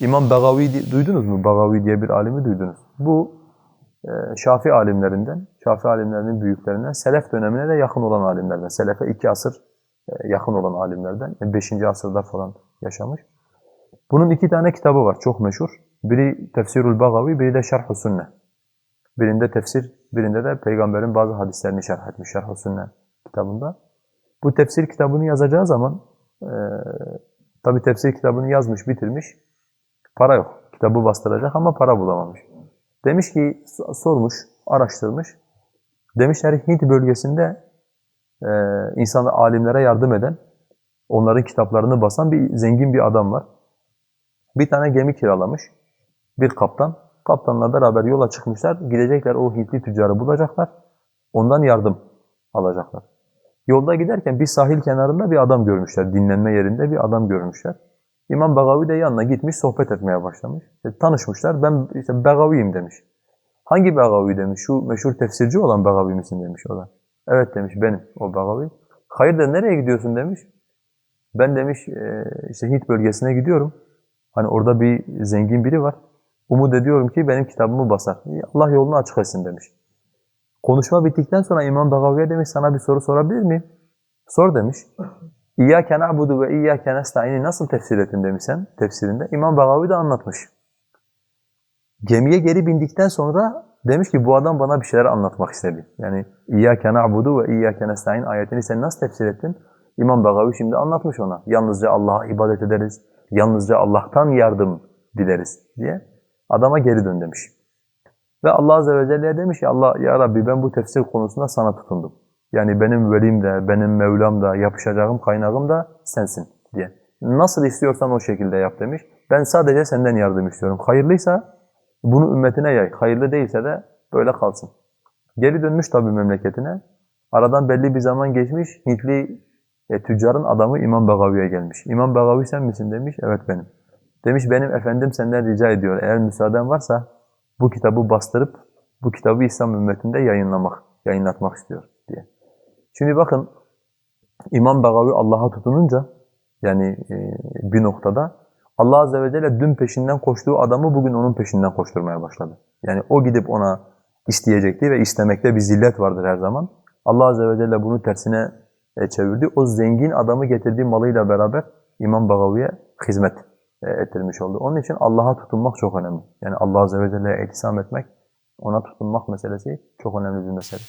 İmam Bagavi di- duydunuz mu? Bagavi diye bir alimi duydunuz. Bu e, Şafi alimlerinden, Şafi alimlerinin büyüklerinden, Selef dönemine de yakın olan alimlerden. Selefe iki asır e, yakın olan alimlerden. 5. asırda falan yaşamış. Bunun iki tane kitabı var, çok meşhur. Biri Tefsirul Bagavi, biri de Şerh-ü Sünne. Birinde tefsir, birinde de peygamberin bazı hadislerini şerh etmiş Şerh-ü Sünne kitabında. Bu tefsir kitabını yazacağı zaman, e, tabi tefsir kitabını yazmış, bitirmiş, para yok. Kitabı bastıracak ama para bulamamış. Demiş ki, so- sormuş, araştırmış. Demişler Hint bölgesinde e, insanlar, alimlere yardım eden, onların kitaplarını basan bir zengin bir adam var. Bir tane gemi kiralamış, bir kaptan. Kaptanla beraber yola çıkmışlar, gidecekler o Hintli tüccarı bulacaklar, ondan yardım alacaklar. Yolda giderken bir sahil kenarında bir adam görmüşler, dinlenme yerinde bir adam görmüşler. İmam Begavi de yanına gitmiş, sohbet etmeye başlamış. İşte tanışmışlar, ben işte Begavi'yim demiş. Hangi Begavi demiş, şu meşhur tefsirci olan Begavi misin demiş o da. Evet demiş, benim o Begavi. Hayırdır nereye gidiyorsun demiş. Ben demiş, "e, işte Hint bölgesine gidiyorum. Hani orada bir zengin biri var. Umut ediyorum ki benim kitabımı basar. Allah yolunu açık etsin demiş. Konuşma bittikten sonra İmam Begavi'ye demiş, sana bir soru sorabilir miyim? Sor demiş. İyyâke na'budu ve iyyâke nestaîn'i nasıl tefsir ettin demiş sen tefsirinde. İmam Begavi de anlatmış. Gemiye geri bindikten sonra demiş ki bu adam bana bir şeyler anlatmak istedi. Yani İyyâke na'budu ve iyyâke nestaîn ayetini sen nasıl tefsir ettin? İmam Begavi şimdi anlatmış ona. Yalnızca Allah'a ibadet ederiz, yalnızca Allah'tan yardım dileriz diye. Adama geri dön demiş. Ve Allah Azze ve Celle'ye demiş ki Allah ya Rabbi ben bu tefsir konusunda sana tutundum. Yani benim velim de, benim Mevlam da, yapışacağım kaynağım da sensin diye. Nasıl istiyorsan o şekilde yap demiş. Ben sadece senden yardım istiyorum. Hayırlıysa bunu ümmetine yay. Hayırlı değilse de böyle kalsın. Geri dönmüş tabii memleketine. Aradan belli bir zaman geçmiş. Hintli e, tüccarın adamı İmam Begavi'ye gelmiş. İmam Begavi sen misin demiş. Evet benim. Demiş benim efendim senden rica ediyor. Eğer müsaaden varsa bu kitabı bastırıp bu kitabı İslam ümmetinde yayınlamak, yayınlatmak istiyor diye. Şimdi bakın İmam Begavi Allah'a tutununca yani e, bir noktada Allah Azze ve Celle dün peşinden koştuğu adamı bugün onun peşinden koşturmaya başladı. Yani o gidip ona isteyecekti ve istemekte bir zillet vardır her zaman. Allah Azze ve Celle bunu tersine e, çevirdi. O zengin adamı getirdiği malıyla beraber İmam Begavi'ye hizmet e, ettirmiş oldu. Onun için Allah'a tutunmak çok önemli. Yani Allah Azze ve Celle'ye iltisam etmek, ona tutunmak meselesi çok önemli bir mesele.